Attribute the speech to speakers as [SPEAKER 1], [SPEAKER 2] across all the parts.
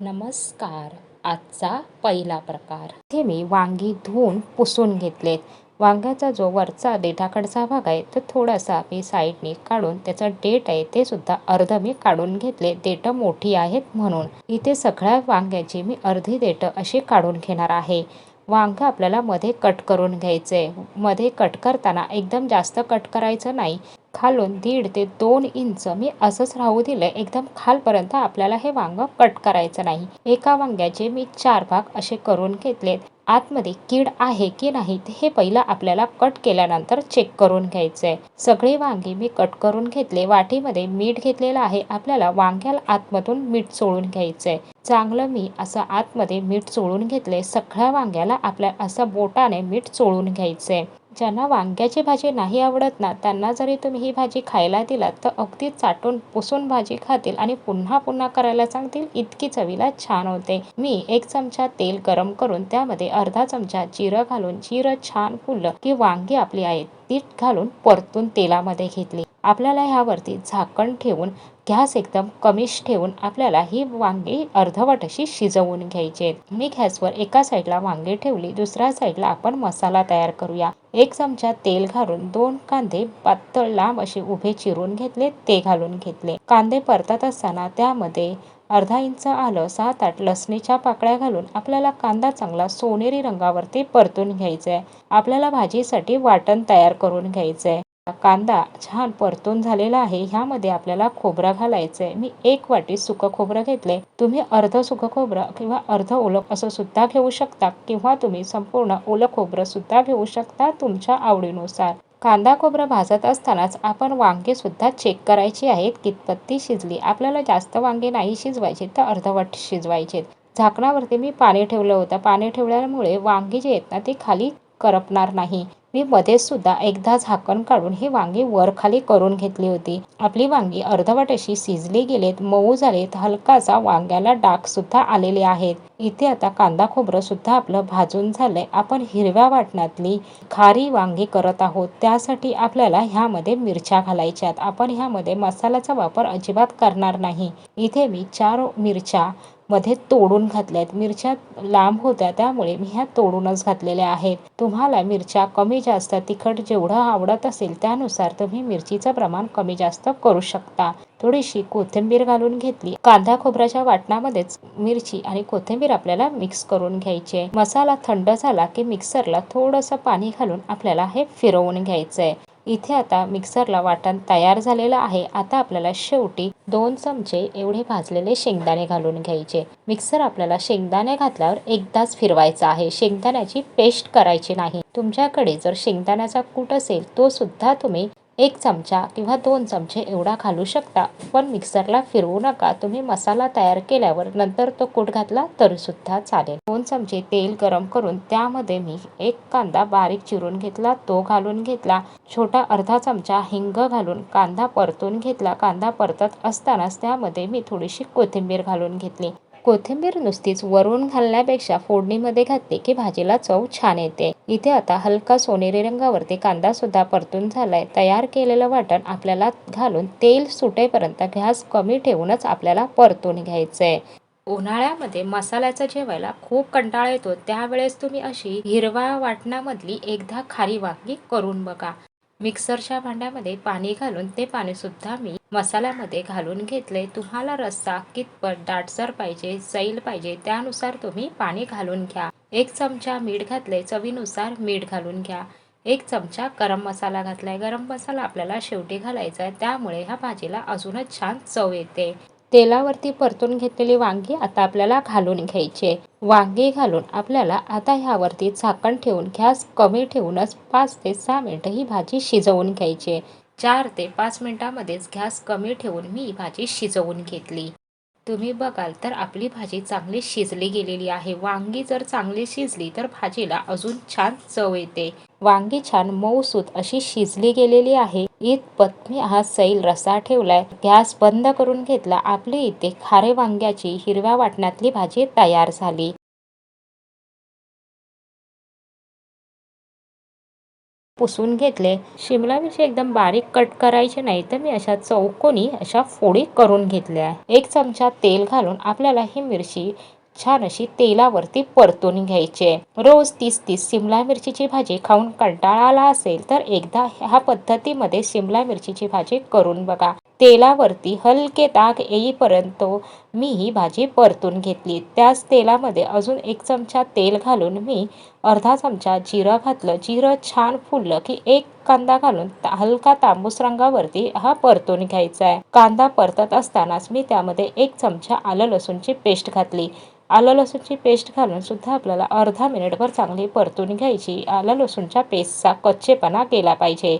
[SPEAKER 1] नमस्कार आजचा पहिला प्रकार. इथे मी वांगी धुवून पुसून घेतलेत. वांग्याचा जो वरचा देठाकडचा भाग आहे तो थोडासा मी साईडने काढून त्याचा डेट आहे ते सुद्धा अर्ध मी काढून घेतले. देठ मोठी आहेत म्हणून. इथे सगळ्या वांग्याची मी अर्धी देठ अशी काढून घेणार आहे. वांग आपल्याला मध्ये कट करून घ्यायचे मध्ये कट करताना एकदम जास्त कट करायचं नाही. खालून दीड ते दोन इंच मी असंच राहू दिलंय. एकदम खालपर्यंत आपल्याला हे वांग कट करायचं नाही. एका वांग्याचे मी चार भाग असे करून घेतलेत. आतमध्ये कीड आहे की नाही हे पहिलं आपल्याला कट केल्यानंतर चेक करून घ्यायचंय. सगळी वांगी मी कट करून घेतले. वाटीमध्ये मीठ घेतलेलं आहे. आपल्याला वांग्याला आतमधून मीठ चोळून घ्यायचंय. चांगलं मी असं आतमध्ये मीठ चोळून घेतले सगळ्या वांग्याला आपल्या असं बोटाने मीठ चोळून घ्यायचंय. ज्यांना वांग्याची भाजी नाही आवडत ना त्यांना जरी तुम्ही ही भाजी खायला दिलात तर अगदी चाटून पुसून भाजी खातील आणि पुन्हा पुन्हा करायला सांगतील इतकी चवीला छान होते. मी एक चमचा तेल गरम करून त्यामध्ये अर्धा चमचा जिरं घालून जिरं छान फुललं की वांगी आपली आहेत ती घालून परतून तेलामध्ये घेतली. आपल्याला ह्यावरती झाकण ठेवून गॅस एकदम कमीच ठेवून आपल्याला ही वांगी अर्धवट अशी शिजवून घ्यायची. मी गॅसवर एका साईडला वांगी ठेवली दुसऱ्या साईडला आपण मसाला तयार करूया. एक चमचा तेल घालून दोन कांदे पातळ लांब असे उभे चिरून घेतले ते घालून घेतले. कांदे परतत असताना त्यामध्ये अर्धा इंच आलं सात आठ लसणीच्या पाकळ्या घालून आपल्याला कांदा चांगला सोनेरी रंगावरती परतून घ्यायचा आहे आपल्याला भाजीसाठी वाटण तयार करून घ्यायचं आहे कांदा छान परतून झालेला आहे. ह्यामध्ये आपल्याला खोबरं घालायचं आहे मी एक वाटी सुकं खोबरं घेतलंय. तुम्ही अर्ध सुकं खोबरं किंवा अर्ध ओलं असं सुद्धा घेऊ शकता किंवा तुम्ही संपूर्ण ओलं खोबरं सुद्धा घेऊ शकता तुमच्या आवडीनुसार. कांदा खोबरं भाजत असतानाच आपण वांगे सुद्धा चेक करायची आहेत. कितपत्ती शिजली? आपल्याला जास्त वांगे नाही शिजवायचे तर अर्धवट शिजवायचे. झाकणावरती मी पाणी ठेवलं होतं. पाणी ठेवल्यामुळे वांगी जे आहेत ना ते खाली करपणार नाही. मी मध्येच सुद्धा एकदा झाकण काढून ही वांगी वर खाली करून घेतली होती. आपली वांगी अर्धवट अशी शिजली गेलेत मऊ झालेत हलकासा वांग्याला डाग सुद्धा आलेले आहेत. इथे आता कांदा खोबरं सुद्धा आपलं भाजून झालंय. आपण हिरव्या वाटणातली खारी वांगी करत आहोत. त्यासाठी आपल्याला ह्यामध्ये मिरच्या घालायच्यात. आपण ह्यामध्ये मसाल्याचा वापर अजिबात करणार नाही. इथे मी चार मिरच्या मध्ये तोडून घातल्यात. मिरच्या लांब होत्या त्यामुळे मी ह्या तोडूनच घातलेल्या आहेत. तुम्हाला मिरच्या कमी जास्त तिखट जेवढं आवडत असेल त्यानुसार तुम्ही मिरचीचं प्रमाण कमी जास्त करू शकता. थोडीशी कोथिंबीर घालून घेतली. कांदा खोबऱ्याच्या वाटणामध्येच मिरची आणि कोथिंबीर आपल्याला मिक्स करून घ्यायची आहे. मसाला थंड झाला की मिक्सरला थोडंसं पाणी घालून आपल्याला हे फिरवून घ्यायचं आहे इथे आता मिक्सरला वाटण तयार झालेलं आहे. आता आपल्याला शेवटी दोन चमचे एवढे भाजलेले शेंगदाणे घालून घ्यायचे. मिक्सर आपल्याला शेंगदाणे घातल्यावर एकदाच फिरवायचा आहे. शेंगदाण्याची पेस्ट करायची नाही. तुमच्याकडे जर शेंगदाण्याचा कूट असेल तो सुद्धा तुम्ही एक चमचा किंवा दोन चमचे एवढा घालू शकता. पण मिक्सरला फिरवू नका. तुम्ही मसाला तयार केल्यावर नंतर तो कूट घातला तरीसुद्धा चालेल. दोन चमचे तेल गरम करून त्यामध्ये मी एक कांदा बारीक चिरून घेतला तो घालून घेतला. छोटा अर्धा चमचा हिंग घालून कांदा परतून घेतला. कांदा परतत असतानाच त्यामध्ये मी थोडीशी कोथिंबीर घालून घेतली. कोथिंबीर नुसतीच वरून घालण्यापेक्षा फोडणीमध्ये घातली की भाजीला चव छान येते. इथे आता हलका सोनेरी रंगावरती कांदा सुद्धा परतून झालाय. तयार केलेलं वाटण आपल्याला घालून तेल सुटेपर्यंत गॅस कमी ठेवूनच आपल्याला परतून घ्यायचंय. उन्हाळ्यामध्ये मसाल्याचं जेवायला खूप कंटाळा येतो. त्यावेळेस तुम्ही अशी हिरवा वाटणामधली एकदा खारी वांगी करून बघा. मिक्सरच्या भांड्यामध्ये पाणी घालून ते पाणीसुद्धा मी मसाल्यामध्ये घालून घेतले तुम्हाला रस्सा कितपत दाटसर पाहिजे सैल पाहिजे त्यानुसार तुम्ही पाणी घालून घ्या. एक चमचा मीठ घातले चवीनुसार मीठ घालून घ्या. एक चमचा गरम मसाला घातलाय. गरम मसाला आपल्याला शेवटी घालायचा आहे. त्यामुळे ह्या भाजीला अजूनच छान चव येते. तेलावरती परतून घेतलेली वांगी आता आपल्याला घालून घ्यायची. वांगी घालून आपल्याला आता ह्यावरती झाकण ठेवून गॅस कमी ठेवूनच पाच ते सहा मिनटं ही भाजी शिजवून घ्यायची. चार ते पाच मिनटामध्येच गॅस कमी ठेवून मी भाजी शिजवून घेतली. तुम्ही बघाल तर आपली भाजी चांगली शिजली गेलेली आहे. वांगी जर चांगली शिजली तर भाजीला अजून छान चव येते. वांगी छान मऊसूत अशी शिजली गेलेली आहे. इथपत मी हा सैल रसा ठेवलाय. गॅस बंद करून घेतला. आपली इथे खारे वांग्याची हिरव्या वाटणातली भाजी तयार झाली. पुसून घेतले. शिमला मिरची एकदम बारीक कट करायची नाही तर मी अशा चौकोनी अशा फोडी करून घेतल्या. एक चमचा तेल घालून आपल्याला ही मिरची छान अशी तेलावरती परतून घ्यायचे. रोज तीस तीस शिमला मिरचीची भाजी खाऊन कंटाळा आला असेल तर एकदा ह्या पद्धतीमध्ये शिमला मिरचीची भाजी करून बघा. तेलावरती हलके दाग येईपर्यंत मी ही भाजी परतून घेतली. त्याच तेलामध्ये अजून एक चमचा तेल घालून मी अर्धा चमचा जिरं घातलं. जिरं छान फुललं की एक कांदा घालून ता- हलका तांबूस रंगावरती हा परतून घ्यायचा आहे. कांदा परतत असतानाच मी त्यामध्ये एक चमचा आलं लसूणची पेस्ट घातली. आलं लसूणची पेस्ट घालून सुद्धा आपल्याला अर्धा मिनिटभर चांगली परतून घ्यायची. आलं लसूणच्या पेस्टचा कच्चेपणा केला पाहिजे.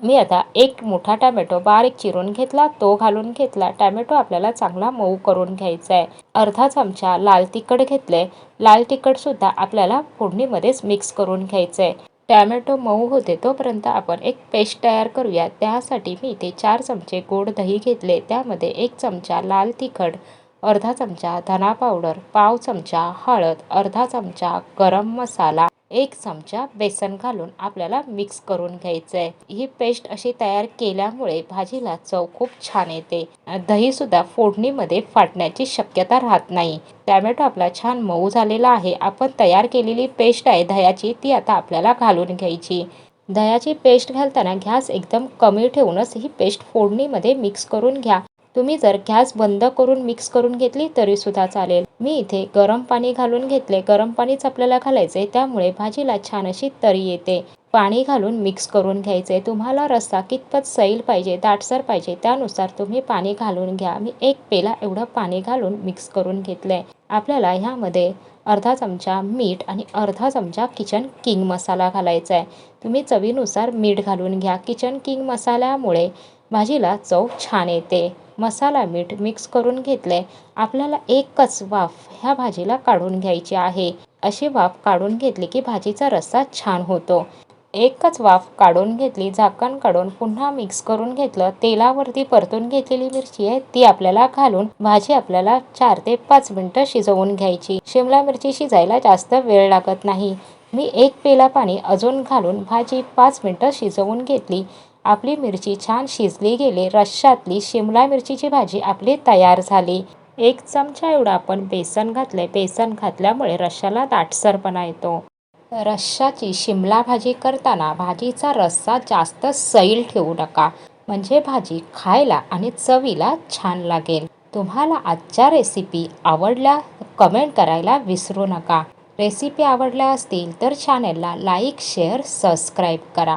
[SPEAKER 1] मी आता एक मोठा टॅमॅटो बारीक चिरून घेतला. तो घालून घेतला. टॅमॅटो आपल्याला चांगला मऊ करून घ्यायचा आहे अर्धा चमचा लाल तिखट घेतलंय. लाल तिखटसुद्धा आपल्याला फोडणीमध्येच मिक्स करून घ्यायचं आहे टॅमॅटो मऊ होते तोपर्यंत आपण एक पेस्ट तयार करूया. त्यासाठी मी इथे चार चमचे गोड दही घेतले. त्यामध्ये एक चमचा लाल तिखट अर्धा चमचा धना पावडर पाव चमचा हळद अर्धा चमचा गरम मसाला एक चमचा बेसन घालून आपल्याला मिक्स करून घ्यायचं आहे ही पेस्ट अशी तयार केल्यामुळे भाजीला चव खूप छान येते. दही सुद्धा फोडणीमध्ये फाटण्याची शक्यता राहत नाही. टॅमॅटो आपला छान मऊ झालेला आहे. आपण तयार केलेली पेस्ट आहे दह्याची ती आता आपल्याला घालून घ्यायची. दह्याची पेस्ट घालताना गॅस एकदम कमी ठेवूनच ही पेस्ट फोडणीमध्ये मिक्स करून घ्या. तुम्ही जर गॅस बंद करून मिक्स करून घेतली तरीसुद्धा चालेल. मी इथे गरम पाणी घालून घेतले. गरम पाणीच आपल्याला घालायचे त्यामुळे भाजीला छान अशी तरी येते. पाणी घालून मिक्स करून घ्यायचे तुम्हाला रस्सा कितपत सैल पाहिजे दाटसर पाहिजे त्यानुसार तुम्ही पाणी घालून घ्या. मी एक पेला एवढं पाणी घालून मिक्स करून घेतले आपल्याला ह्यामध्ये अर्धा चमचा मीठ आणि अर्धा चमचा किचन किंग मसाला घालायचा आहे तुम्ही चवीनुसार मीठ घालून घ्या. किचन किंग मसाल्यामुळे भाजीला चव छान येते. मसाला मीठ मिक्स करून घेतले आपल्याला एकच वाफ ह्या भाजीला काढून घ्यायची आहे. अशी वाफ काढून घेतली की भाजीचा रस्सा छान होतो. एकच वाफ काढून घेतली झाकण काढून पुन्हा मिक्स करून घेतलं तेलावरती परतून घेतलेली मिरची आहे ती आपल्याला घालून भाजी आपल्याला चार ते पाच मिनटं शिजवून घ्यायची. शिमला मिरची शिजायला जास्त वेळ लागत नाही. मी एक पेला पाणी अजून घालून भाजी पाच मिनटं शिजवून घेतली. आपली मिरची छान शिजली गेली रश्शातली शिमला मिरचीची भाजी आपली तयार झाली. एक चमचा एवढा आपण बेसन घातले बेसन घातल्यामुळे रश्शाला दाटसरपणा येतो. रश्शाची शिमला भाजी करताना भाजीचा रस्सा जास्त सैल ठेवू नका. म्हणजे भाजी खायला आणि चवीला छान लागेल. तुम्हाला आजच्या रेसिपी आवडल्या कमेंट करायला विसरू नका. रेसिपी आवडल्या असतील तर चॅनलला लाईक शेअर सबस्क्राईब करा.